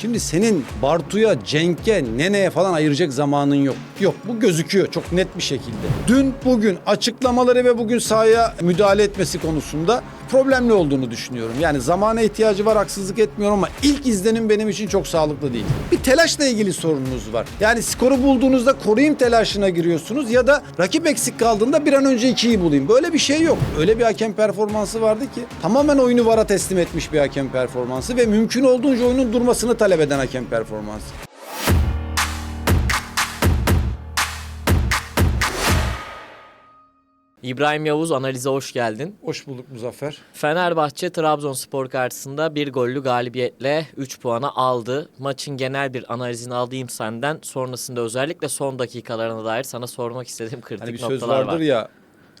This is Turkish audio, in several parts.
Şimdi senin Bartu'ya, Cenk'e, Nene'ye falan ayıracak zamanın yok. Yok bu gözüküyor çok net bir şekilde. Dün, bugün açıklamaları ve bugün sahaya müdahale etmesi konusunda problemli olduğunu düşünüyorum. Yani zamana ihtiyacı var haksızlık etmiyorum ama ilk izlenim benim için çok sağlıklı değil. Bir telaşla ilgili sorununuz var. Yani skoru bulduğunuzda koruyayım telaşına giriyorsunuz ya da rakip eksik kaldığında bir an önce ikiyi bulayım. Böyle bir şey yok. Öyle bir hakem performansı vardı ki tamamen oyunu VAR'a teslim etmiş bir hakem performansı ve mümkün olduğunca oyunun durmasını talep eden hakem performansı. İbrahim Yavuz analize hoş geldin. Hoş bulduk Muzaffer. Fenerbahçe Trabzonspor karşısında bir gollü galibiyetle 3 puanı aldı. Maçın genel bir analizini alayım senden. Sonrasında özellikle son dakikalarına dair sana sormak istediğim kritik Hani bir noktalar söz vardır var. ya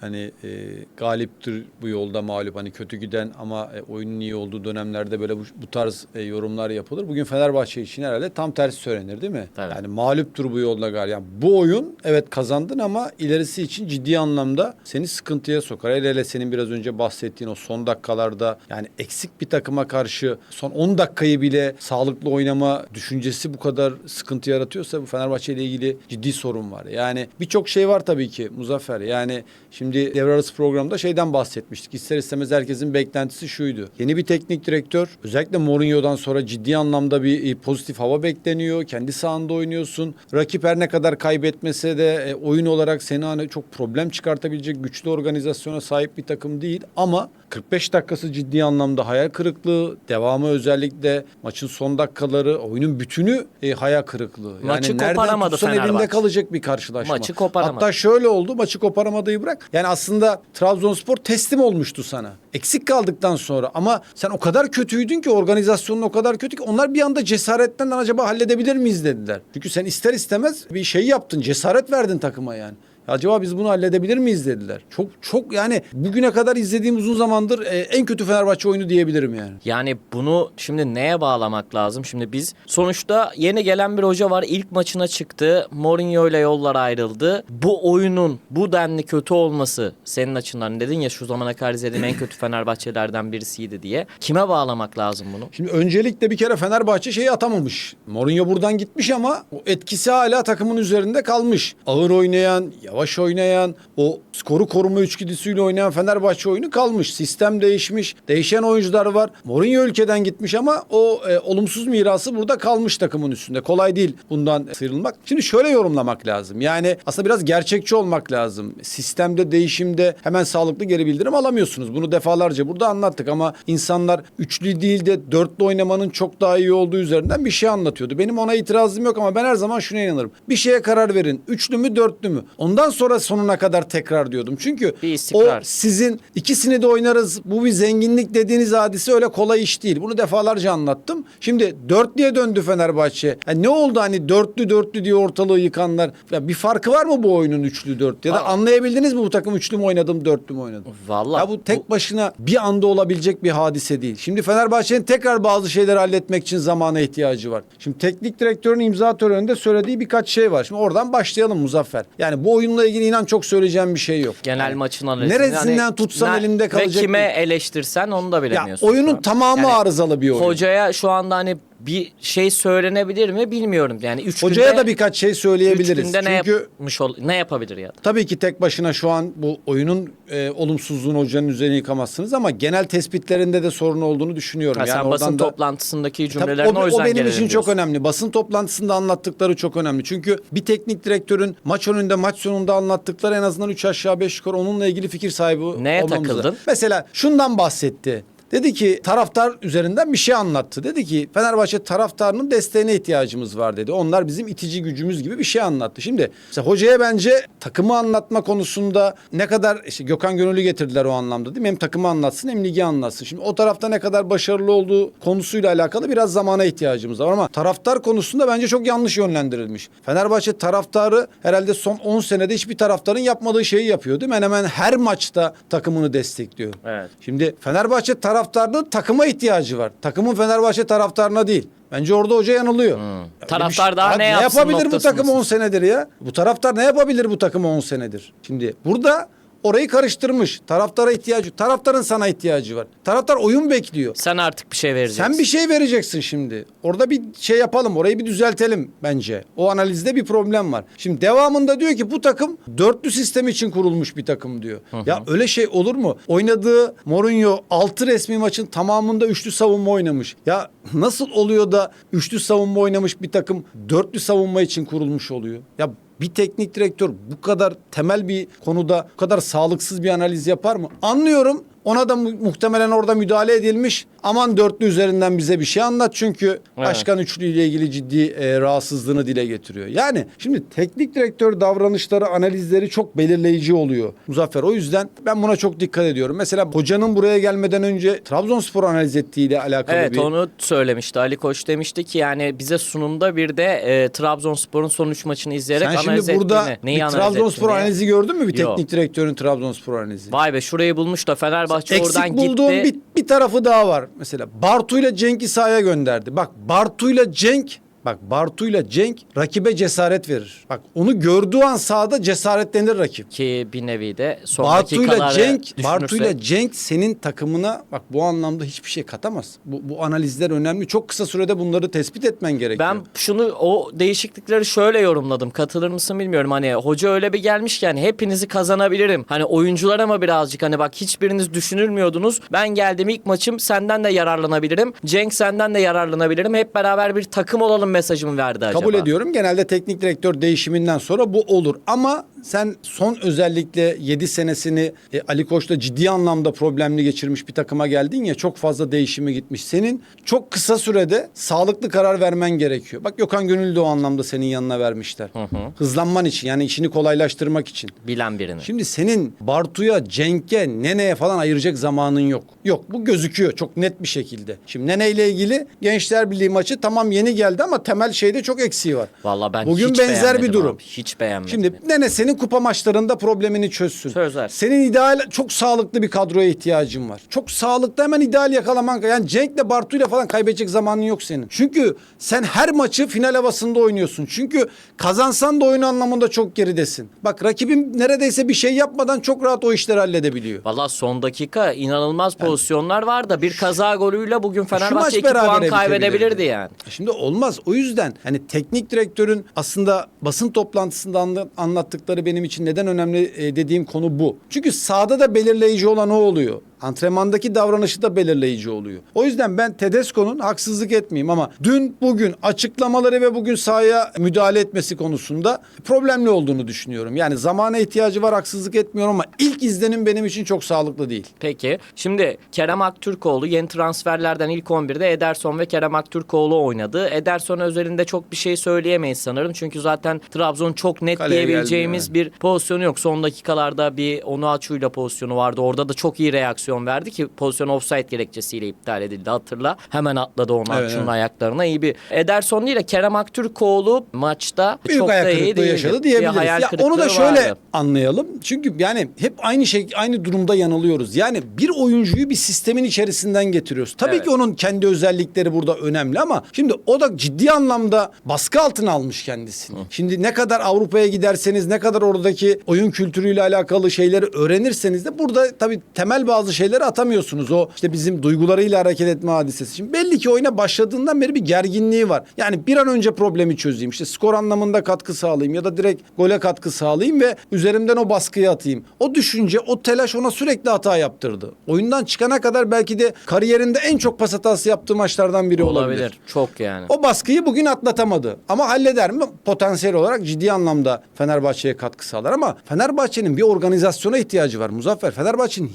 hani e, galiptir bu yolda mağlup hani kötü giden ama e, oyunun iyi olduğu dönemlerde böyle bu, bu tarz e, yorumlar yapılır. Bugün Fenerbahçe için herhalde tam tersi söylenir değil mi? Tabii. Yani mağluptur bu yolda galip. Yani bu oyun evet kazandın ama ilerisi için ciddi anlamda seni sıkıntıya sokar. Hele hele senin biraz önce bahsettiğin o son dakikalarda yani eksik bir takıma karşı son 10 dakikayı bile sağlıklı oynama düşüncesi bu kadar sıkıntı yaratıyorsa bu Fenerbahçe ile ilgili ciddi sorun var. Yani birçok şey var tabii ki Muzaffer. Yani şimdi devre arası programda şeyden bahsetmiştik. İster istemez herkesin beklentisi şuydu. Yeni bir teknik direktör özellikle Mourinho'dan sonra ciddi anlamda bir e, pozitif hava bekleniyor. Kendi sahanda oynuyorsun. Rakip her ne kadar kaybetmese de e, oyun olarak seni hani çok problem çıkartabilecek güçlü organizasyona sahip bir takım değil ama 45 dakikası ciddi anlamda hayal kırıklığı, devamı özellikle maçın son dakikaları, oyunun bütünü e, hayal kırıklığı. Yani Maçı koparamadı tutsan elinde Fenerbahçe. kalacak bir karşılaşma. Maçı koparamadı. Hatta şöyle oldu, maçı koparamadığı bırak. Yani aslında Trabzonspor teslim olmuştu sana. Eksik kaldıktan sonra ama sen o kadar kötüydün ki organizasyonun o kadar kötü ki onlar bir anda cesaretten acaba halledebilir miyiz dediler. Çünkü sen ister istemez bir şey yaptın, cesaret verdin takıma yani. Acaba biz bunu halledebilir miyiz dediler. Çok çok yani bugüne kadar izlediğim uzun zamandır e, en kötü Fenerbahçe oyunu diyebilirim yani. Yani bunu şimdi neye bağlamak lazım? Şimdi biz sonuçta yeni gelen bir hoca var. İlk maçına çıktı. Mourinho ile yollar ayrıldı. Bu oyunun bu denli kötü olması senin açından dedin ya şu zamana kadar izlediğim en kötü Fenerbahçelerden birisiydi diye. Kime bağlamak lazım bunu? Şimdi öncelikle bir kere Fenerbahçe şeyi atamamış. Mourinho buradan gitmiş ama o etkisi hala takımın üzerinde kalmış. Ağır oynayan, yavaş oynayan, o skoru koruma içgüdüsüyle oynayan Fenerbahçe oyunu kalmış. Sistem değişmiş, değişen oyuncular var. Mourinho ülkeden gitmiş ama o e, olumsuz mirası burada kalmış takımın üstünde. Kolay değil bundan sıyrılmak. Şimdi şöyle yorumlamak lazım. Yani aslında biraz gerçekçi olmak lazım. Sistemde, değişimde hemen sağlıklı geri bildirim alamıyorsunuz. Bunu defalarca burada anlattık ama insanlar üçlü değil de dörtlü oynamanın çok daha iyi olduğu üzerinden bir şey anlatıyordu. Benim ona itirazım yok ama ben her zaman şuna inanırım. Bir şeye karar verin. Üçlü mü dörtlü mü? Ondan sonra sonuna kadar tekrar diyordum. Çünkü Bir o sizin ikisini de oynarız. Bu bir zenginlik dediğiniz hadise öyle kolay iş değil. Bunu defalarca anlattım. Şimdi dörtlüye döndü Fenerbahçe. Yani ne oldu hani dörtlü dörtlü diye ortalığı yıkanlar? Ya bir farkı var mı bu oyunun üçlü dörtlü? Ya da Aa. anlayabildiniz mi bu takım üçlü mü oynadım dörtlü mü oynadım? Vallahi Ya bu tek başına bir anda olabilecek bir hadise değil. Şimdi Fenerbahçe'nin tekrar bazı şeyleri halletmek için zamana ihtiyacı var. Şimdi teknik direktörün imza töreninde söylediği birkaç şey var. Şimdi oradan başlayalım Muzaffer. Yani bu oyunla ilgili inan çok söyleyeceğim bir şey yok. genel Yani maçın analizi. Neresinden tutsan elinde kalacak Ve kime bir- eleştirsen onu da Ya bilemiyorsun. şu oyunun tamamı Yani arızalı bir oyun. Hocaya şu anda hani bir şey söylenebilir mi bilmiyorum. Yani üç Hocaya günde, da birkaç şey üç söyleyebiliriz. ne Çünkü yapmış ol, ne yapabilir ya da? Tabii ki tek başına şu an bu oyunun e, olumsuzluğunu hocanın üzerine yıkamazsınız ama genel tespitlerinde de sorun olduğunu düşünüyorum. Ha, yani sen basın da- toplantısındaki Tabii cümlelerini o, o, yüzden o benim için çok diyorsun. önemli. Basın toplantısında anlattıkları çok önemli. Çünkü bir teknik direktörün maç önünde maç sonunda anlattıkları en azından 3 aşağı 5 yukarı onunla ilgili fikir sahibi Neye olmamız lazım. takıldın? Mesela şundan bahsetti. Dedi ki taraftar üzerinden bir şey anlattı. Dedi ki Fenerbahçe taraftarının desteğine ihtiyacımız var dedi. Onlar bizim itici gücümüz gibi bir şey anlattı. Şimdi hocaya bence takımı anlatma konusunda ne kadar işte Gökhan Gönüllü getirdiler o anlamda değil mi? Hem takımı anlatsın hem ligi anlatsın. Şimdi o tarafta ne kadar başarılı olduğu konusuyla alakalı biraz zamana ihtiyacımız var ama taraftar konusunda bence çok yanlış yönlendirilmiş. Fenerbahçe taraftarı herhalde son 10 senede hiçbir taraftarın yapmadığı şeyi yapıyor değil mi? Hemen hemen her maçta takımını destekliyor. Evet. Şimdi Fenerbahçe taraftarının takıma ihtiyacı var. Takımın Fenerbahçe taraftarına değil. Bence orada hoca yanılıyor. Hmm. Taraftar daha Ya ne yapsın yapabilir bu takım noktasındasın. 10 senedir ya? Bu taraftar ne yapabilir bu takım 10 senedir? Şimdi burada orayı karıştırmış. Taraftara ihtiyacı, taraftarın sana ihtiyacı var. Taraftar oyun bekliyor. Sen artık bir şey vereceksin. Sen bir şey vereceksin şimdi. Orada bir şey yapalım. Orayı bir düzeltelim bence. O analizde bir problem var. Şimdi devamında diyor ki bu takım dörtlü sistem için kurulmuş bir takım diyor. Ya öyle şey olur mu? Oynadığı Mourinho 6 resmi maçın tamamında üçlü savunma oynamış. Ya nasıl oluyor da üçlü savunma oynamış bir takım dörtlü savunma için kurulmuş oluyor? Ya bir teknik direktör bu kadar temel bir konuda bu kadar sağlıksız bir analiz yapar mı? Anlıyorum. Ona da mu- muhtemelen orada müdahale edilmiş. Aman dörtlü üzerinden bize bir şey anlat çünkü başkan üçlü ile ilgili ciddi e, rahatsızlığını dile getiriyor. Yani şimdi teknik direktör davranışları, analizleri çok belirleyici oluyor Muzaffer. O yüzden ben buna çok dikkat ediyorum. Mesela hocanın buraya gelmeden önce Trabzonspor analiz ettiğiyle alakalı Evet bir onu söylemişti. Ali Koç demişti ki yani bize sunumda bir de e, Trabzonspor'un son üç maçını izleyerek Sen analiz şimdi burada ettiğini. Neyi bir Trabzonspor ettiğini. analizi gördün mü bir Yok. teknik direktörün Trabzonspor analizi? Vay be şurayı bulmuş da Fenerbahçe oradan Eksik bulduğum gitti. bir, bir tarafı daha var. Mesela Bartu'yla Cenk'i sahaya gönderdi. Bak Bartu'yla Cenk Bak Bartu'yla Cenk rakibe cesaret verir. Bak onu gördüğü an sahada cesaretlenir rakip. Ki bir nevi de son Bartu'yla Cenk, düşünürsek- Bartu'yla Cenk senin takımına bak bu anlamda hiçbir şey katamaz. Bu, bu analizler önemli. Çok kısa sürede bunları tespit etmen gerekiyor. Ben şunu o değişiklikleri şöyle yorumladım. Katılır mısın bilmiyorum. Hani hoca öyle bir gelmiş ki hani hepinizi kazanabilirim. Hani oyuncular ama birazcık hani bak hiçbiriniz düşünülmüyordunuz. Ben geldim ilk maçım senden de yararlanabilirim. Cenk senden de yararlanabilirim. Hep beraber bir takım olalım mesajımı verdi acaba. Kabul ediyorum. Genelde teknik direktör değişiminden sonra bu olur. Ama sen son özellikle 7 senesini e, Ali Koç'la ciddi anlamda problemli geçirmiş bir takıma geldin ya çok fazla değişimi gitmiş. Senin çok kısa sürede sağlıklı karar vermen gerekiyor. Bak Gökhan Gönül de o anlamda senin yanına vermişler. Hızlanman için yani işini kolaylaştırmak için. Bilen birini. Şimdi senin Bartu'ya, Cenk'e, Nene'ye falan ayıracak zamanın yok. Yok bu gözüküyor çok net bir şekilde. Şimdi Nene ile ilgili Gençler Birliği maçı tamam yeni geldi ama temel şeyde çok eksiği var. Vallahi ben Bugün hiç benzer bir durum. abi. Hiç beğenmedim. Şimdi Nene senin kupa maçlarında problemini çözsün. Çözer. Senin ideal çok sağlıklı bir kadroya ihtiyacın var. Çok sağlıklı hemen ideal yakalaman. Yani Cenk'le Bartu'yla falan kaybedecek zamanın yok senin. Çünkü sen her maçı final havasında oynuyorsun. Çünkü kazansan da oyun anlamında çok geridesin. Bak rakibin neredeyse bir şey yapmadan çok rahat o işleri halledebiliyor. Valla son dakika inanılmaz pozisyonlar var da bir kaza golüyle bugün maç Fenerbahçe 2 berabere puan bitebilirdi. kaybedebilirdi yani. Şimdi olmaz. O yüzden hani teknik direktörün aslında basın toplantısında anla- anlattıkları benim için neden önemli e, dediğim konu bu. Çünkü sahada da belirleyici olan o oluyor. Antrenmandaki davranışı da belirleyici oluyor. O yüzden ben Tedesco'nun haksızlık etmeyeyim ama dün bugün açıklamaları ve bugün sahaya müdahale etmesi konusunda problemli olduğunu düşünüyorum. Yani zamana ihtiyacı var haksızlık etmiyorum ama ilk izlenim benim için çok sağlıklı değil. Peki. Şimdi Kerem Aktürkoğlu yeni transferlerden ilk 11'de Ederson ve Kerem Aktürkoğlu oynadı. Ederson özelinde çok bir şey söyleyemeyiz sanırım. Çünkü zaten Trabzon çok net Kaleye diyebileceğimiz bir pozisyonu yok. Son dakikalarda bir Onuachu'yla pozisyonu vardı. Orada da çok iyi reaksiyon verdi ki pozisyon offside gerekçesiyle iptal edildi hatırla. Hemen atladı Onuachu'nun Evet, evet. ayaklarına. iyi bir Ederson değil de Kerem Aktürkoğlu maçta büyük çok da iyi değildi. yaşadı Bir diyebiliriz. hayal Ya onu da şöyle vardı. anlayalım. Çünkü yani hep aynı şey aynı durumda yanılıyoruz. Yani bir oyuncuyu bir sistemin içerisinden getiriyoruz. Tabii Evet. ki onun kendi özellikleri burada önemli ama şimdi o da ciddi anlamda baskı altına almış kendisini. Şimdi ne kadar Avrupa'ya giderseniz ne kadar oradaki oyun kültürüyle alakalı şeyleri öğrenirseniz de burada tabii temel bazı şeyleri atamıyorsunuz. O işte bizim duygularıyla hareket etme hadisesi. Şimdi belli ki oyuna başladığından beri bir gerginliği var. Yani bir an önce problemi çözeyim. İşte skor anlamında katkı sağlayayım ya da direkt gole katkı sağlayayım ve üzerimden o baskıyı atayım. O düşünce, o telaş ona sürekli hata yaptırdı. Oyundan çıkana kadar belki de kariyerinde en çok pas hatası yaptığı maçlardan biri olabilir. Olabilir. Çok yani. O baskıyı bugün atlatamadı. Ama halleder mi? Potansiyel olarak ciddi anlamda Fenerbahçe'ye katkı sağlar ama Fenerbahçe'nin bir organizasyona ihtiyacı var Muzaffer. Fenerbahçe'nin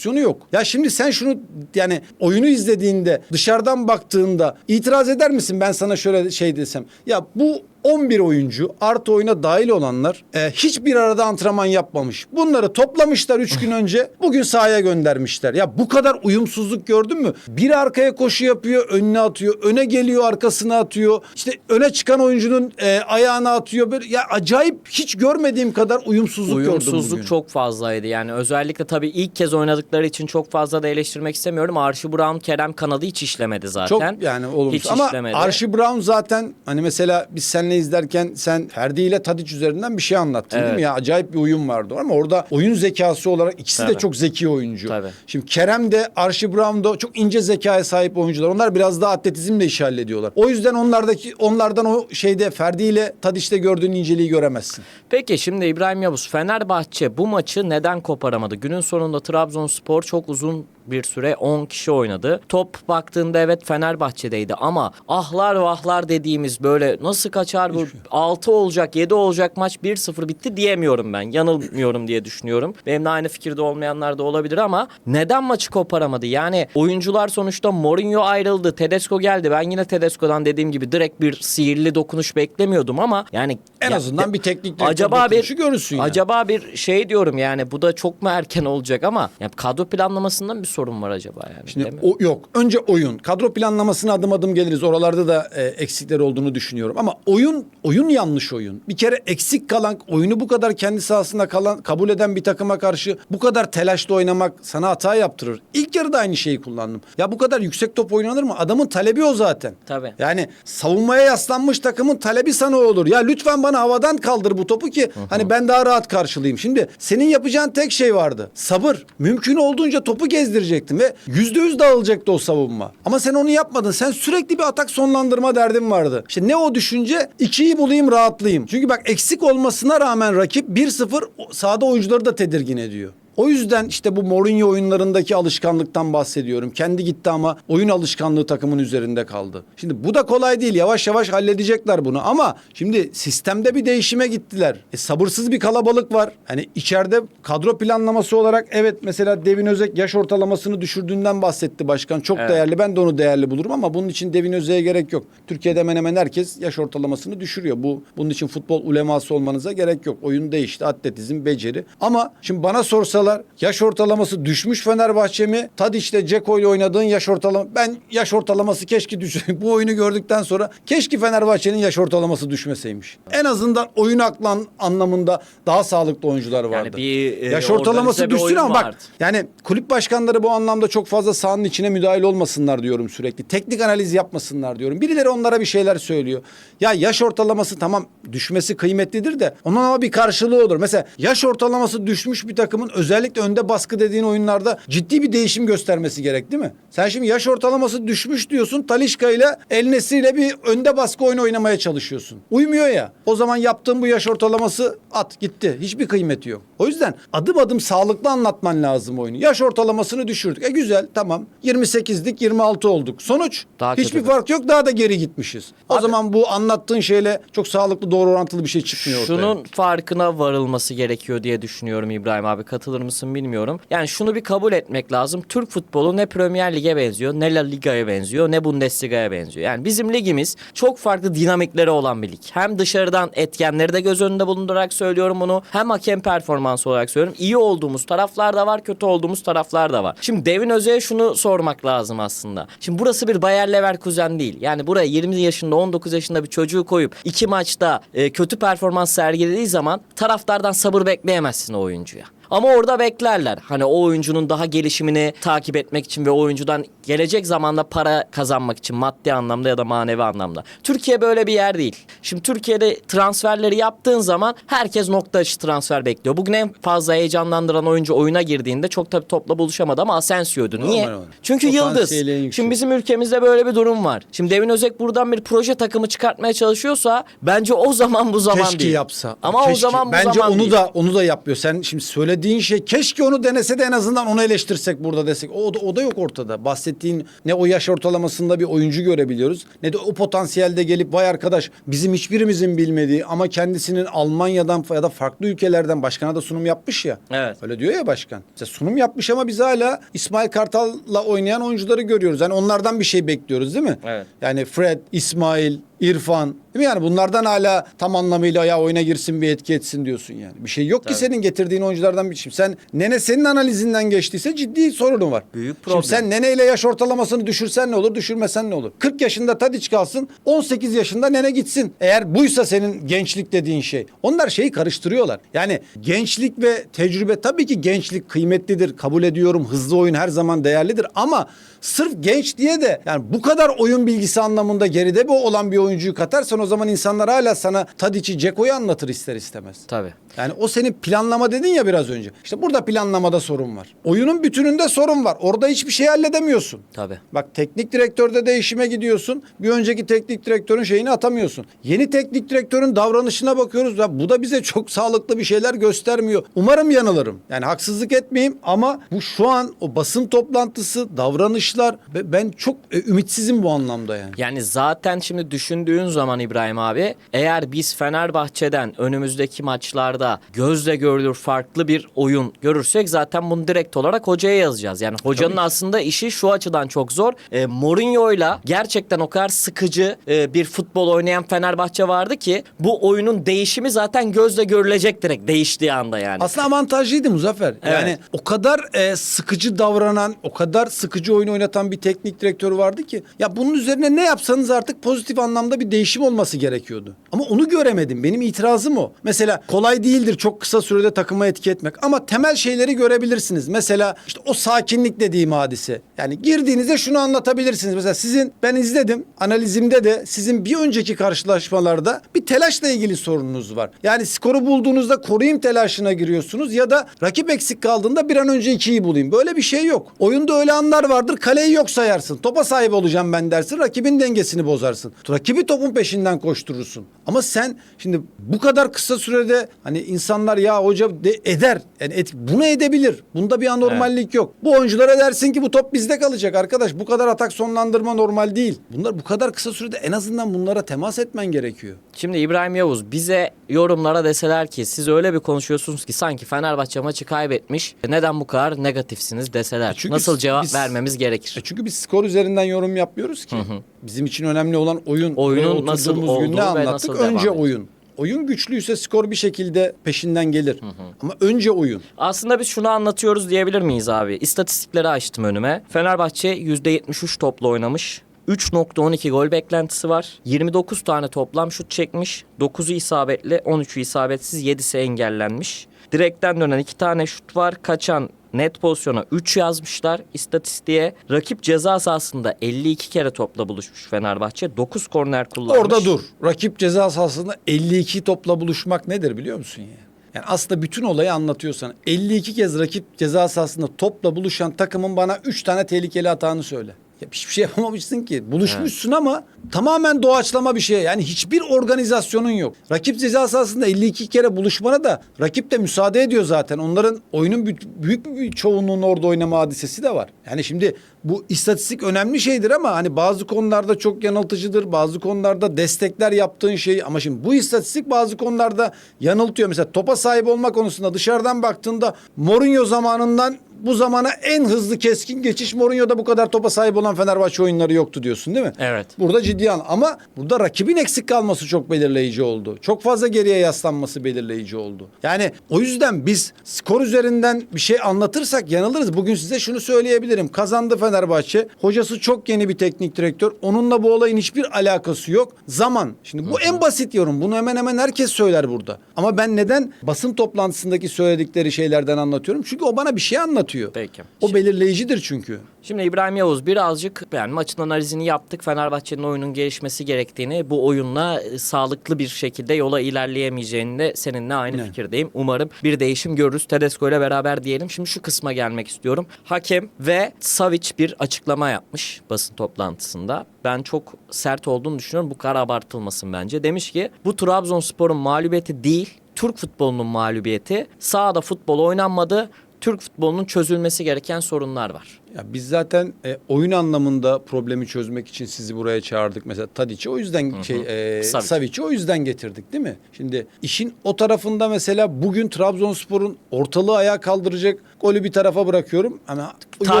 organizasyonu yok. Ya şimdi sen şunu yani oyunu izlediğinde dışarıdan baktığında itiraz eder misin ben sana şöyle şey desem. Ya bu 11 oyuncu artı oyuna dahil olanlar e, hiçbir arada antrenman yapmamış. Bunları toplamışlar 3 gün önce bugün sahaya göndermişler. Ya bu kadar uyumsuzluk gördün mü? Biri arkaya koşu yapıyor önüne atıyor. Öne geliyor arkasına atıyor. İşte öne çıkan oyuncunun e, ayağına atıyor. Böyle, ya acayip hiç görmediğim kadar uyumsuzluk, gördüm Uyumsuzluk çok fazlaydı. Yani özellikle tabii ilk kez oynadıkları için çok fazla da eleştirmek istemiyorum. Archie Brown, Kerem kanadı hiç işlemedi zaten. Çok yani olumsuz. Hiç Ama işlemedi. Archie Brown zaten hani mesela biz seninle senle izlerken sen Ferdi ile Tadic üzerinden bir şey anlattın değil Evet. mi ya? Acayip bir uyum vardı ama orada oyun zekası olarak ikisi de Tabii. çok zeki oyuncu. Tabii. Şimdi Kerem de Archie Brown da çok ince zekaya sahip oyuncular. Onlar biraz daha atletizmle iş hallediyorlar. O yüzden onlardaki onlardan o şeyde Ferdi ile Tadic'te gördüğün inceliği göremezsin. Peki şimdi İbrahim Yavuz Fenerbahçe bu maçı neden koparamadı? Günün sonunda Trabzonspor çok uzun bir süre 10 kişi oynadı. Top baktığında evet Fenerbahçe'deydi ama ahlar vahlar dediğimiz böyle nasıl kaçar bu 6 olacak 7 olacak maç 1-0 bitti diyemiyorum ben. Yanılmıyorum diye düşünüyorum. Benimle aynı fikirde olmayanlar da olabilir ama neden maçı koparamadı? Yani oyuncular sonuçta Mourinho ayrıldı. Tedesco geldi. Ben yine Tedesco'dan dediğim gibi direkt bir sihirli dokunuş beklemiyordum ama yani En ya- azından bir teknik acaba bir görürsün yani. acaba bir şey diyorum yani bu da çok mu erken olacak ama ya kadro planlamasında bir sorun var acaba yani. Şimdi değil mi? o yok. Önce oyun. Kadro planlamasına adım adım geliriz. Oralarda da e, eksikler olduğunu düşünüyorum. Ama oyun oyun yanlış oyun. Bir kere eksik kalan oyunu bu kadar kendi sahasında kalan kabul eden bir takıma karşı bu kadar telaşlı oynamak sana hata yaptırır. İlk yarıda aynı şeyi kullandım. Ya bu kadar yüksek top oynanır mı? Adamın talebi o zaten. Tabii. Yani savunmaya yaslanmış takımın talebi sana olur. Ya lütfen bana havadan kaldır bu topu ki hani ben daha rahat karşılayayım. Şimdi senin yapacağın tek şey vardı. Sabır. Mümkün olduğunca topu gezdirecektin ve yüzde yüz dağılacaktı o savunma. Ama sen onu yapmadın. Sen sürekli bir atak sonlandırma derdin vardı. İşte ne o düşünce? ikiyi bulayım rahatlayayım. Çünkü bak eksik olmasına rağmen rakip 1-0 o- sahada oyuncuları da tedirgin ediyor. O yüzden işte bu Mourinho oyunlarındaki alışkanlıktan bahsediyorum. Kendi gitti ama oyun alışkanlığı takımın üzerinde kaldı. Şimdi bu da kolay değil. Yavaş yavaş halledecekler bunu ama şimdi sistemde bir değişime gittiler. E, sabırsız bir kalabalık var. Hani içeride kadro planlaması olarak evet mesela Devin Özek yaş ortalamasını düşürdüğünden bahsetti başkan. Çok Evet. değerli. Ben de onu değerli bulurum ama bunun için Devin Özek'e gerek yok. Türkiye'de hemen hemen herkes yaş ortalamasını düşürüyor. Bu bunun için futbol uleması olmanıza gerek yok. Oyun değişti. Atletizm, beceri. Ama şimdi bana sorsalar yaş ortalaması düşmüş Fenerbahçe mi? Tadiç'le Ceko ile oynadığın yaş ortalama. Ben yaş ortalaması keşke düş. Bu oyunu gördükten sonra keşke Fenerbahçe'nin yaş ortalaması düşmeseymiş. En azından oyun aklan anlamında daha sağlıklı oyuncular vardı. bir, e, yaş ortalaması düşsün ama bak vardı. yani kulüp başkanları bu anlamda çok fazla sahanın içine müdahil olmasınlar diyorum sürekli. Teknik analiz yapmasınlar diyorum. Birileri onlara bir şeyler söylüyor. Ya yaş ortalaması tamam düşmesi kıymetlidir de onun ama bir karşılığı olur. Mesela yaş ortalaması düşmüş bir takımın özellikle önde baskı dediğin oyunlarda ciddi bir değişim göstermesi gerek değil mi? Sen şimdi yaş ortalaması düşmüş diyorsun. Talişka ile El Nesri ile bir önde baskı oyunu oynamaya çalışıyorsun. Uymuyor ya. O zaman yaptığın bu yaş ortalaması at gitti. Hiçbir kıymeti yok. O yüzden adım adım sağlıklı anlatman lazım oyunu. Yaş ortalamasını düşürdük. E güzel tamam. 28'dik 26 olduk. Sonuç Daha hiçbir kötü. fark yok. Daha da geri gitmişiz. O Abi- zaman bu anlattığın şeyle çok sağlıklı doğru orantılı bir şey çıkmıyor ortaya. Şunun farkına varılması gerekiyor diye düşünüyorum İbrahim abi. Katılır mısın bilmiyorum. Yani şunu bir kabul etmek lazım. Türk futbolu ne Premier Lig'e benziyor, ne La Liga'ya benziyor, ne Bundesliga'ya benziyor. Yani bizim ligimiz çok farklı dinamikleri olan bir lig. Hem dışarıdan etkenleri de göz önünde bulundurarak söylüyorum bunu. Hem hakem performansı olarak söylüyorum. İyi olduğumuz taraflar da var, kötü olduğumuz taraflar da var. Şimdi Devin Özey'e şunu sormak lazım aslında. Şimdi burası bir Bayer Leverkusen değil. Yani buraya 20 yaşında, 19 yaşında bir çocuğu koyup iki maçta e, kötü performans sergilediği zaman taraftardan sabır bekleyemezsin o oyuncuya. Ama orada beklerler. Hani o oyuncunun daha gelişimini takip etmek için ve o oyuncudan gelecek zamanda para kazanmak için maddi anlamda ya da manevi anlamda. Türkiye böyle bir yer değil. Şimdi Türkiye'de transferleri yaptığın zaman herkes nokta atışı transfer bekliyor. Bugün en fazla heyecanlandıran oyuncu oyuna girdiğinde çok tabii topla buluşamadı ama Asensio'ydu. Niye? Çünkü yıldız. Şimdi bizim ülkemizde böyle bir durum var. Şimdi Devin Özek buradan bir proje takımı çıkartmaya çalışıyorsa bence o zaman bu zaman keşke değil. yapsa. Ama o Keşke. zaman bu Bence zaman onu değil. da onu da yapıyor. Sen şimdi söylediğin şey keşke onu denese de en azından onu eleştirsek burada desek. O da, o da yok ortada. Bahsettiğin ne o yaş ortalamasında bir oyuncu görebiliyoruz ne de o potansiyelde gelip vay arkadaş bizim hiçbirimizin bilmediği ama kendisinin Almanya'dan ya da farklı ülkelerden başkana da sunum yapmış ya. Evet. Öyle diyor ya başkan. Mesela sunum yapmış ama biz hala İsmail Kartal'la oynayan oyuncuları görüyoruz. Yani onlardan bir şey bekliyoruz değil mi? Evet. Yani Fred, İsmail, İrfan değil mi? Yani bunlardan hala tam anlamıyla ya oyuna girsin bir etki etsin diyorsun yani. Bir şey yok ki Tabii. senin getirdiğin oyunculardan bir şey. Sen Nene senin analizinden geçtiyse ciddi sorunun var. Büyük problem. Şimdi sen Nene ile yaş ortalamasını düşürsen ne olur, düşürmesen ne olur? 40 yaşında Tadiç kalsın, 18 yaşında Nene gitsin. Eğer buysa senin gençlik dediğin şey. Onlar şeyi karıştırıyorlar. Yani gençlik ve tecrübe tabii ki gençlik kıymetlidir. Kabul ediyorum. Hızlı oyun her zaman değerlidir ama sırf genç diye de yani bu kadar oyun bilgisi anlamında geride bir olan bir oyuncuyu katarsan o zaman insanlar hala sana Tadic'i, Ceko'yu anlatır ister istemez. Tabii. Yani o senin planlama dedin ya biraz önce. İşte burada planlamada sorun var. Oyunun bütününde sorun var. Orada hiçbir şey halledemiyorsun. Tabii. Bak teknik direktörde değişime gidiyorsun. Bir önceki teknik direktörün şeyini atamıyorsun. Yeni teknik direktörün davranışına bakıyoruz. Ya bu da bize çok sağlıklı bir şeyler göstermiyor. Umarım yanılırım. Yani haksızlık etmeyeyim ama bu şu an o basın toplantısı, davranışlar ben çok e, ümitsizim bu anlamda yani. Yani zaten şimdi düşündüğün zaman İbrahim abi eğer biz Fenerbahçe'den önümüzdeki maçlarda gözle görülür farklı bir oyun görürsek zaten bunu direkt olarak hocaya yazacağız. Yani hocanın aslında işi şu açıdan çok zor. E, Mourinho'yla gerçekten o kadar sıkıcı e, bir futbol oynayan Fenerbahçe vardı ki bu oyunun değişimi zaten gözle görülecek direkt değiştiği anda yani. Aslında avantajlıydı Muzaffer. Yani o kadar e, sıkıcı davranan, o kadar sıkıcı oyun oynatan bir teknik direktör vardı ki. Ya bunun üzerine ne yapsanız artık pozitif anlamda bir değişim olması gerekiyordu. Ama onu göremedim. Benim itirazım o. Mesela kolay değildir çok kısa sürede takıma etki etmek. Ama temel şeyleri görebilirsiniz. Mesela işte o sakinlik dediğim hadise. Yani girdiğinizde şunu anlatabilirsiniz. Mesela sizin ben izledim analizimde de sizin bir önceki karşılaşmalarda bir telaşla ilgili sorununuz var. Yani skoru bulduğunuzda koruyayım telaşına giriyorsunuz ya da rakip eksik kaldığında bir an önce ikiyi bulayım. Böyle bir şey yok. Oyunda öyle anlar vardır. Kaleyi yok sayarsın. Topa sahip olacağım ben dersin. Rakibin dengesini bozarsın. Rakibi topun peşinden koşturursun. Ama sen şimdi bu kadar kısa sürede hani insanlar ya hoca de eder. Yani et, bunu edebilir. Bunda bir anormallik yok. Bu oyunculara dersin ki bu top bizde kalacak arkadaş. Bu kadar atak sonlandırma normal değil. Bunlar bu kadar kısa sürede en azından bunlara temas etmen gerekiyor. Şimdi İbrahim Yavuz bize yorumlara deseler ki siz öyle bir konuşuyorsunuz ki sanki Fenerbahçe maçı kaybetmiş. Neden bu kadar negatifsiniz deseler. çünkü Nasıl cevap biz- vermemiz gerekir? E çünkü biz skor üzerinden yorum yapmıyoruz ki. Bizim için önemli olan oyun. Oyunun nasıl oturduğumuz gün olduğu ne ve anlattık? Önce oyun. Oyun güçlüyse skor bir şekilde peşinden gelir. Ama önce oyun. Aslında biz şunu anlatıyoruz diyebilir miyiz abi? İstatistikleri açtım önüme. Fenerbahçe %73 topla oynamış. 3.12 gol beklentisi var. 29 tane toplam şut çekmiş. 9'u isabetli, 13'ü isabetsiz, 7'si engellenmiş. Direkten dönen 2 tane şut var. Kaçan net pozisyona 3 yazmışlar istatistiğe. Rakip ceza sahasında 52 kere topla buluşmuş Fenerbahçe. 9 korner kullanmış. Orada dur. Rakip ceza sahasında 52 topla buluşmak nedir biliyor musun ya? Yani aslında bütün olayı anlatıyorsan 52 kez rakip ceza sahasında topla buluşan takımın bana 3 tane tehlikeli hatanı söyle. Ya hiçbir şey yapamamışsın ki. Buluşmuşsun ama tamamen doğaçlama bir şey. Yani hiçbir organizasyonun yok. Rakip ceza sahasında 52 kere buluşmana da rakip de müsaade ediyor zaten. Onların oyunun bü- büyük bir çoğunluğunun orada oynama hadisesi de var. Yani şimdi bu istatistik önemli şeydir ama hani bazı konularda çok yanıltıcıdır. Bazı konularda destekler yaptığın şey ama şimdi bu istatistik bazı konularda yanıltıyor. Mesela topa sahip olma konusunda dışarıdan baktığında Mourinho zamanından bu zamana en hızlı keskin geçiş Mourinho'da bu kadar topa sahip olan Fenerbahçe oyunları yoktu diyorsun değil mi? Evet. Burada ciddi an ama burada rakibin eksik kalması çok belirleyici oldu. Çok fazla geriye yaslanması belirleyici oldu. Yani o yüzden biz skor üzerinden bir şey anlatırsak yanılırız. Bugün size şunu söyleyebilirim. Kazandı Fenerbahçe. Hocası çok yeni bir teknik direktör. Onunla bu olayın hiçbir alakası yok. Zaman. Şimdi bu en basit yorum. Bunu hemen hemen herkes söyler burada. Ama ben neden basın toplantısındaki söyledikleri şeylerden anlatıyorum? Çünkü o bana bir şey anlatıyor. Peki. O belirleyicidir çünkü. Şimdi İbrahim Yavuz birazcık yani maçın analizini yaptık. Fenerbahçe'nin oyunun gelişmesi gerektiğini, bu oyunla e, sağlıklı bir şekilde yola ilerleyemeyeceğini de seninle aynı Evet. fikirdeyim. Umarım bir değişim görürüz. Tedesco ile beraber diyelim. Şimdi şu kısma gelmek istiyorum. Hakem ve Savic bir açıklama yapmış basın toplantısında. Ben çok sert olduğunu düşünüyorum. Bu kadar abartılmasın bence. Demiş ki bu Trabzonspor'un mağlubiyeti değil, Türk futbolunun mağlubiyeti. Sahada futbol oynanmadı. Türk futbolunun çözülmesi gereken sorunlar var. Ya biz zaten e, oyun anlamında problemi çözmek için sizi buraya çağırdık. Mesela Tadic'i o yüzden şey e, Savic. Savic'i o yüzden getirdik değil mi? Şimdi işin o tarafında mesela bugün Trabzonspor'un ortalığı ayağa kaldıracak golü bir tarafa bırakıyorum ama yoruma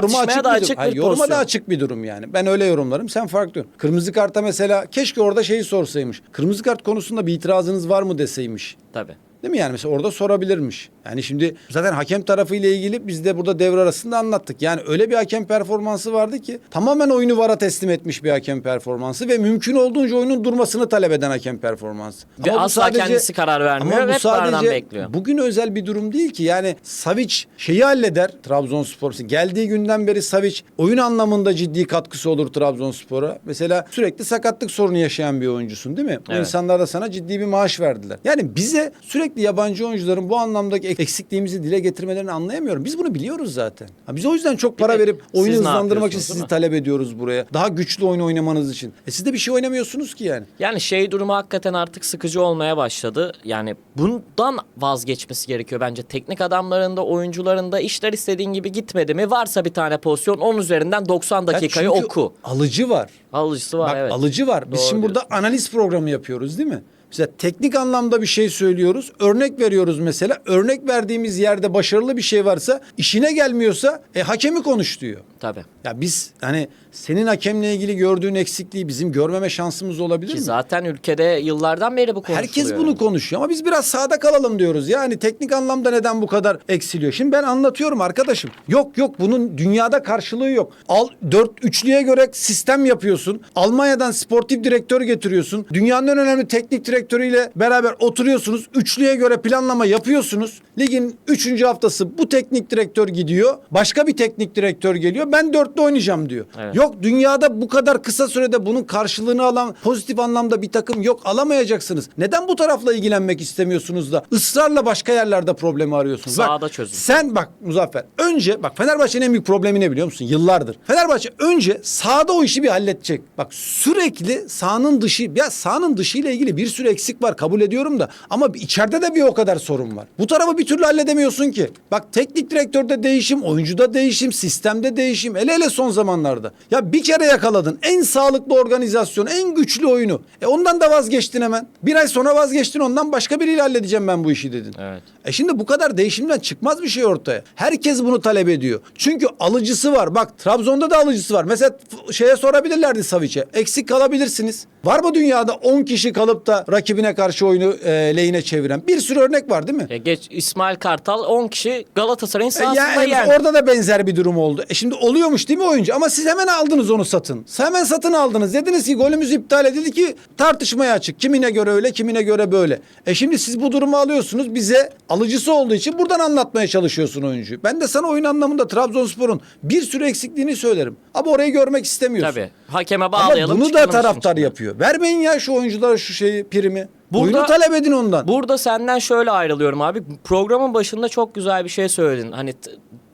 Tartışmaya açık da bir açık durum. Hayır, bir yoruma pozisyon. da açık bir durum yani. Ben öyle yorumlarım. Sen farklı. Kırmızı karta mesela keşke orada şeyi sorsaymış. Kırmızı kart konusunda bir itirazınız var mı deseymiş. Tabii. Değil mi yani mesela orada sorabilirmiş. Yani şimdi zaten hakem tarafı ile ilgili biz de burada devre arasında anlattık. Yani öyle bir hakem performansı vardı ki tamamen oyunu VAR'a teslim etmiş bir hakem performansı ve mümkün olduğunca oyunun durmasını talep eden hakem performansı. Ve Ama asla kendisi karar vermiyor Ama bu ve sadece bekliyor. bugün özel bir durum değil ki. Yani Savic şeyi halleder Trabzonspor. Geldiği günden beri Savic oyun anlamında ciddi katkısı olur Trabzonspor'a. Mesela sürekli sakatlık sorunu yaşayan bir oyuncusun değil mi? O Evet. insanlar da sana ciddi bir maaş verdiler. Yani bize sürekli yabancı oyuncuların bu anlamdaki eksikliğimizi dile getirmelerini anlayamıyorum. Biz bunu biliyoruz zaten. Ha, biz o yüzden çok para verip oyunu siz ne hızlandırmak için yapıyorsunuz, sizi değil mi? talep ediyoruz buraya. Daha güçlü oyun oynamanız için. E siz de bir şey oynamıyorsunuz ki yani. Yani şey durumu hakikaten artık sıkıcı olmaya başladı. Yani bundan vazgeçmesi gerekiyor bence. Teknik adamların da oyuncuların da işler istediğin gibi gitmedi mi? Varsa bir tane pozisyon 10 üzerinden 90 Ya dakikayı çünkü oku. Alıcı var. Alıcısı var Bak evet. alıcı var. Biz Doğru şimdi burada analiz programı yapıyoruz değil mi? Mesela teknik anlamda bir şey söylüyoruz. Örnek veriyoruz mesela. Örnek verdiğimiz yerde başarılı bir şey varsa işine gelmiyorsa e, hakemi konuş diyor. Tabii. Ya biz hani senin hakemle ilgili gördüğün eksikliği bizim görmeme şansımız olabilir Ki mi? zaten ülkede yıllardan beri bu konuşuluyor. Herkes bunu konuşuyor ama biz biraz sağda kalalım diyoruz. Yani teknik anlamda neden bu kadar eksiliyor? Şimdi ben anlatıyorum arkadaşım. Yok yok bunun dünyada karşılığı yok. Al dört üçlüye göre sistem yapıyorsun. Almanya'dan sportif direktör getiriyorsun. Dünyanın en önemli teknik direktörüyle beraber oturuyorsunuz. Üçlüye göre planlama yapıyorsunuz. Ligin üçüncü haftası bu teknik direktör gidiyor. Başka bir teknik direktör geliyor. Ben dörtlü oynayacağım diyor. Evet. Yok dünyada bu kadar kısa sürede bunun karşılığını alan pozitif anlamda bir takım yok alamayacaksınız. Neden bu tarafla ilgilenmek istemiyorsunuz da ısrarla başka yerlerde problemi arıyorsunuz? Bak, Sahada çözüm. Sen bak Muzaffer önce bak Fenerbahçe'nin en büyük problemi ne biliyor musun? Yıllardır. Fenerbahçe önce sahada o işi bir halledecek. Bak sürekli sahanın dışı ya sahanın dışı ile ilgili bir sürü eksik var kabul ediyorum da ama içeride de bir o kadar sorun var. Bu tarafı bir türlü halledemiyorsun ki. Bak teknik direktörde değişim, oyuncuda değişim, sistemde değişim. Hele hele son zamanlarda. Ya bir kere yakaladın. En sağlıklı organizasyon, en güçlü oyunu. E ondan da vazgeçtin hemen. Bir ay sonra vazgeçtin ondan başka biriyle halledeceğim ben bu işi dedin. Evet. E şimdi bu kadar değişimden çıkmaz bir şey ortaya. Herkes bunu talep ediyor. Çünkü alıcısı var. Bak Trabzon'da da alıcısı var. Mesela şeye sorabilirlerdi Savic'e. Eksik kalabilirsiniz. Var mı dünyada 10 kişi kalıp da rakibine karşı oyunu e, lehine çeviren? Bir sürü örnek var değil mi? Ya geç İsmail Kartal 10 kişi Galatasaray'ın E, sahasında yani yendi. orada da benzer bir durum oldu. E şimdi oluyormuş değil mi oyuncu? Ama siz hemen aldınız onu satın. Hemen satın aldınız. Dediniz ki golümüz iptal edildi ki tartışmaya açık. Kimine göre öyle, kimine göre böyle. E şimdi siz bu durumu alıyorsunuz. Bize alıcısı olduğu için buradan anlatmaya çalışıyorsun oyuncuyu. Ben de sana oyun anlamında Trabzonspor'un bir sürü eksikliğini söylerim. Ama orayı görmek istemiyorsun. Tabii. Hakeme Ama bağlayalım. bunu da taraftar yapıyor. Vermeyin ya şu oyunculara şu şeyi primi. Burada- Oyunu talep edin ondan. Burada senden şöyle ayrılıyorum abi. Programın başında çok güzel bir şey söyledin. Hani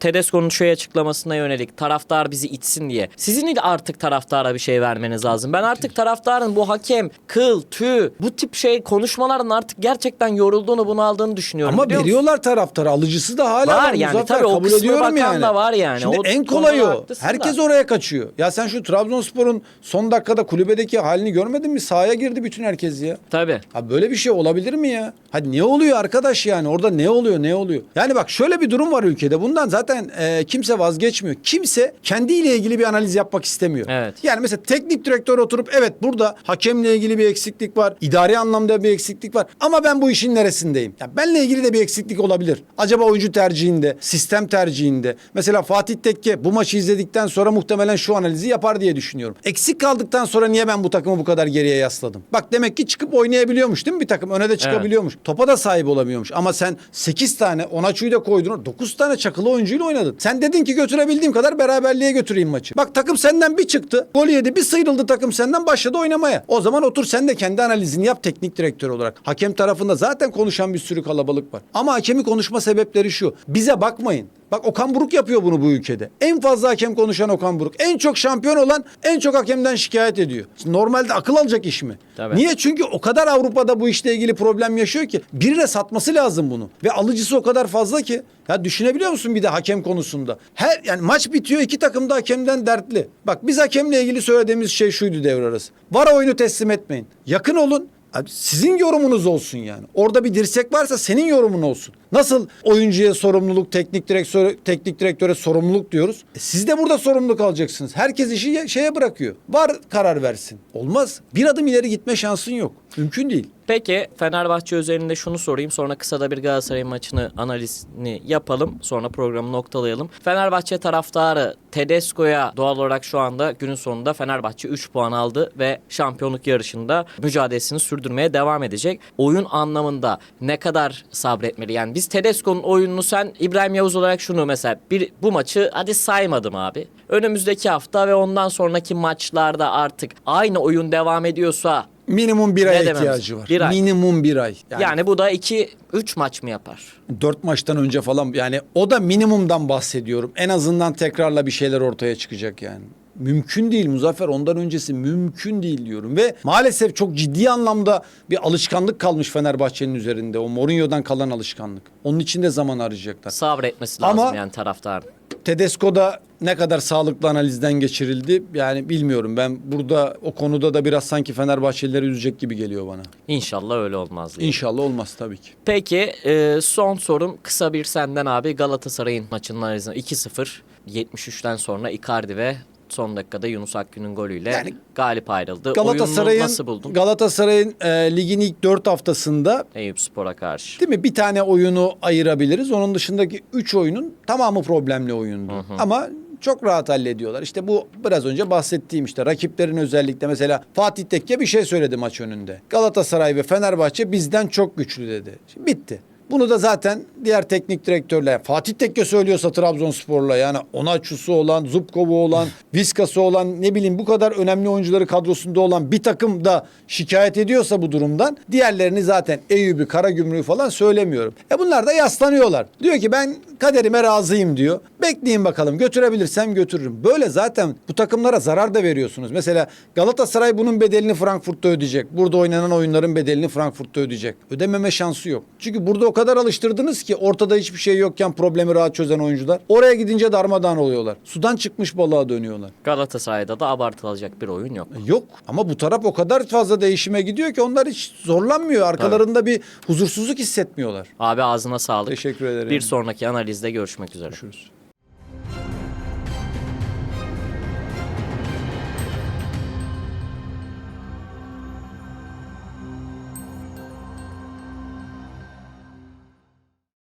Tedesco'nun şey açıklamasına yönelik taraftar bizi itsin diye. Sizin artık taraftara bir şey vermeniz lazım. Ben artık taraftarın bu hakem, kıl, tüy bu tip şey konuşmaların artık gerçekten yorulduğunu, bunaldığını düşünüyorum. Ama veriyorlar taraftarı. Alıcısı da hala Var var. yani, Muzaffer, tabii o kabul kısmı ediyorum bakan yani. da var yani. Şimdi O en konuda o. Herkes da. oraya kaçıyor. Ya sen şu Trabzonspor'un son dakikada kulübedeki halini görmedin mi? Sahaya girdi bütün herkes ya. Tabii. Abi böyle bir şey olabilir mi ya? Hadi ne oluyor arkadaş yani? Orada ne oluyor ne oluyor? Yani bak şöyle bir durum var ülkede. Bundan zaten e, kimse vazgeçmiyor. Kimse kendiyle ilgili bir analiz yapmak istemiyor. Evet. Yani mesela teknik direktör oturup evet burada hakemle ilgili bir eksiklik var. idari anlamda bir eksiklik var. Ama ben bu işin neresindeyim? Ya benle ilgili de bir eksiklik olabilir. Acaba oyuncu tercihinde, sistem tercihinde. Mesela Fatih Tekke bu maçı izledikten sonra muhtemelen şu analizi yapar diye düşünüyorum. Eksik kaldıktan sonra niye ben bu takımı bu kadar geriye yasladım? Bak demek ki çıkıp oynayabiliyormuş değil mi bir takım? Öne de çıkabiliyormuş. Topa da sahip olamıyormuş. Ama sen 8 tane Onaçu'yu da koydun. 9 tane çakılı oyuncuyla oynadın. Sen dedin ki götürebildiğim kadar beraberliğe götüreyim maçı. Bak takım senden bir çıktı. Gol yedi. Bir sıyrıldı takım senden başladı oynamaya. O zaman otur sen de kendi analizini yap teknik direktör olarak. Hakem tarafında zaten konuşan bir sürü kalabalık var. Ama hakemi konuşma sebepleri şu. Bize bakmayın. Bak Okan Buruk yapıyor bunu bu ülkede. En fazla hakem konuşan Okan Buruk. En çok şampiyon olan en çok hakemden şikayet ediyor. Normalde akıl alacak iş mi? Tabii. Niye? Çünkü o kadar Avrupa'da bu işle ilgili problem yaşıyor ki birine satması lazım bunu. Ve alıcısı o kadar fazla ki. Ya düşünebiliyor musun bir de hakem konusunda? Her yani maç bitiyor iki takım da hakemden dertli. Bak biz hakemle ilgili söylediğimiz şey şuydu devre arası. Var oyunu teslim etmeyin. Yakın olun. Sizin yorumunuz olsun yani. Orada bir dirsek varsa senin yorumun olsun. Nasıl oyuncuya sorumluluk, teknik direktör, teknik direktöre sorumluluk diyoruz. E siz de burada sorumluluk alacaksınız. Herkes işi ye- şeye bırakıyor. Var karar versin. Olmaz. Bir adım ileri gitme şansın yok. Mümkün değil. Peki Fenerbahçe üzerinde şunu sorayım. Sonra kısa da bir Galatasaray maçını analizini yapalım. Sonra programı noktalayalım. Fenerbahçe taraftarı Tedesco'ya doğal olarak şu anda günün sonunda Fenerbahçe 3 puan aldı ve şampiyonluk yarışında mücadelesini sürdürmeye devam edecek. Oyun anlamında ne kadar sabretmeli? Yani biz Tedesco'nun oyununu sen İbrahim Yavuz olarak şunu mesela bir bu maçı hadi saymadım abi. Önümüzdeki hafta ve ondan sonraki maçlarda artık aynı oyun devam ediyorsa Minimum bir Ne ay dememiz? ihtiyacı var. Bir ay. Minimum bir ay. yani, bu da 2 3 maç mı yapar? Dört maçtan önce falan yani o da minimumdan bahsediyorum. En azından tekrarla bir şeyler ortaya çıkacak yani. Mümkün değil Muzaffer ondan öncesi mümkün değil diyorum ve maalesef çok ciddi anlamda bir alışkanlık kalmış Fenerbahçe'nin üzerinde o Mourinho'dan kalan alışkanlık. Onun için de zaman arayacaklar. Sabretmesi lazım Ama- yani taraftarın. Tedesco'da ne kadar sağlıklı analizden geçirildi yani bilmiyorum. Ben burada o konuda da biraz sanki Fenerbahçelileri üzecek gibi geliyor bana. İnşallah öyle olmaz diye. İnşallah olmaz tabii ki. Peki e, son sorum kısa bir senden abi Galatasaray'ın maçının analizini 2-0 73'ten sonra Icardi ve son dakikada Yunus Akgün'ün golüyle Yani galip ayrıldı. Galatasaray'ın nasıl buldun? Galatasaray'ın e, ligin ilk 4 haftasında Eyüp Spor'a karşı. Değil mi? Bir tane oyunu ayırabiliriz. Onun dışındaki üç oyunun tamamı problemli oyundu. Ama çok rahat hallediyorlar. İşte bu biraz önce bahsettiğim işte rakiplerin özellikle mesela Fatih Tekke bir şey söyledi maç önünde. Galatasaray ve Fenerbahçe bizden çok güçlü dedi. Şimdi bitti. Bunu da zaten diğer teknik direktörler Fatih Tekke söylüyorsa Trabzonspor'la yani Onaçusu olan, Zubkov'u olan, Viskası olan ne bileyim bu kadar önemli oyuncuları kadrosunda olan bir takım da şikayet ediyorsa bu durumdan diğerlerini zaten Eyüp'ü, Karagümrük'ü falan söylemiyorum. E bunlar da yaslanıyorlar. Diyor ki ben kaderime razıyım diyor. Bekleyin bakalım götürebilirsem götürürüm. Böyle zaten bu takımlara zarar da veriyorsunuz. Mesela Galatasaray bunun bedelini Frankfurt'ta ödeyecek. Burada oynanan oyunların bedelini Frankfurt'ta ödeyecek. Ödememe şansı yok. Çünkü burada o kadar alıştırdınız ki ortada hiçbir şey yokken problemi rahat çözen oyuncular. Oraya gidince darmadağın oluyorlar. Sudan çıkmış balığa dönüyorlar. Galatasaray'da da abartılacak bir oyun yok. Yok ama bu taraf o kadar fazla değişime gidiyor ki onlar hiç zorlanmıyor. Arkalarında bir huzursuzluk hissetmiyorlar. Abi ağzına sağlık. Teşekkür ederim. Bir sonraki analizde görüşmek üzere. Görüşürüz.